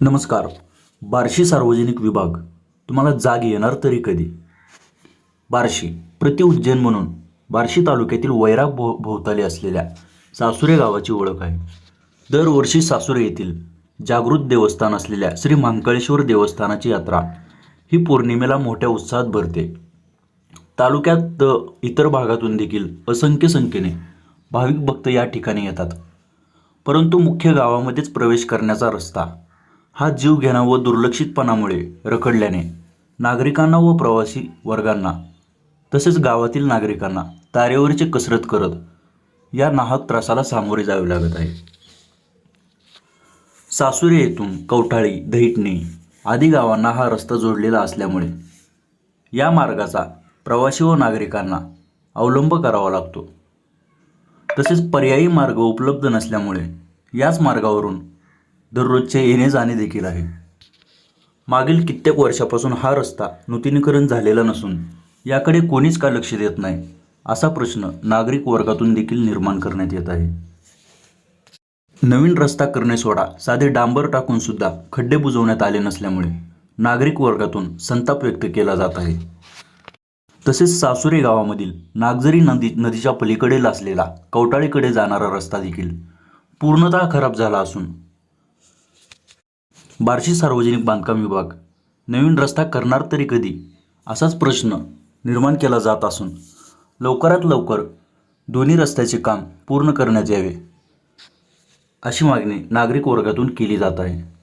नमस्कार. बार्शी सार्वजनिक विभाग. तुम्हाला जाग येणार तरी कधी? बार्शी प्रति उज्जैन म्हणून बार्शी तालुक्यातील वैराग भो भोवताली असलेल्या सासुरे गावाची ओळख आहे. दरवर्षी सासुरे येथील जागृत देवस्थान असलेल्या श्री महाकाळेश्वर देवस्थानाची यात्रा ही पौर्णिमेला मोठ्या उत्साहात भरते. तालुक्यात इतर भागातून देखील असंख्य संख्येने भाविक भक्त या ठिकाणी येतात. परंतु मुख्य गावामध्येच प्रवेश करण्याचा रस्ता हा जीवघेणा व दुर्लक्षितपणामुळे रखडल्याने नागरिकांना व प्रवासी वर्गांना तसेच गावातील नागरिकांना तारेवरची कसरत करत या नाहक त्रासाला सामोरे जावे लागत आहे. सासुरे येथून कवठाळी दहिटणे आदी गावांना हा रस्ता जोडलेला असल्यामुळे या मार्गाचा प्रवासी व नागरिकांना अवलंब करावा लागतो. तसेच पर्यायी मार्ग उपलब्ध नसल्यामुळे याच मार्गावरून दररोजचे येणे जाणे देखील आहे. मागील कित्येक वर्षापासून हा रस्ता नूतनीकरण झालेला नसून याकडे कोणीच का लक्ष देत नाही असा प्रश्न नागरिक वर्गातून देखील निर्माण करण्यात येत आहे. नवीन रस्ता करणे सोडा साधे डांबर टाकून सुद्धा खड्डे बुजवण्यात आले नसल्यामुळे नागरिक वर्गातून संताप व्यक्त केला जात आहे. तसेच सासुरे गावामधील नागझरी नदी नदीच्या पलीकडे असलेला कवटाळीकडे जाणारा रस्ता देखील पूर्णतः खराब झाला असून बार्शी सार्वजनिक बांधकाम विभाग नवीन रस्ता करणार तरी कधी असाच प्रश्न निर्माण केला जात असून लवकरात लवकर दोन्ही रस्त्याचे काम पूर्ण करण्यात यावे अशी मागणी नागरिक वर्गातून केली जात आहे.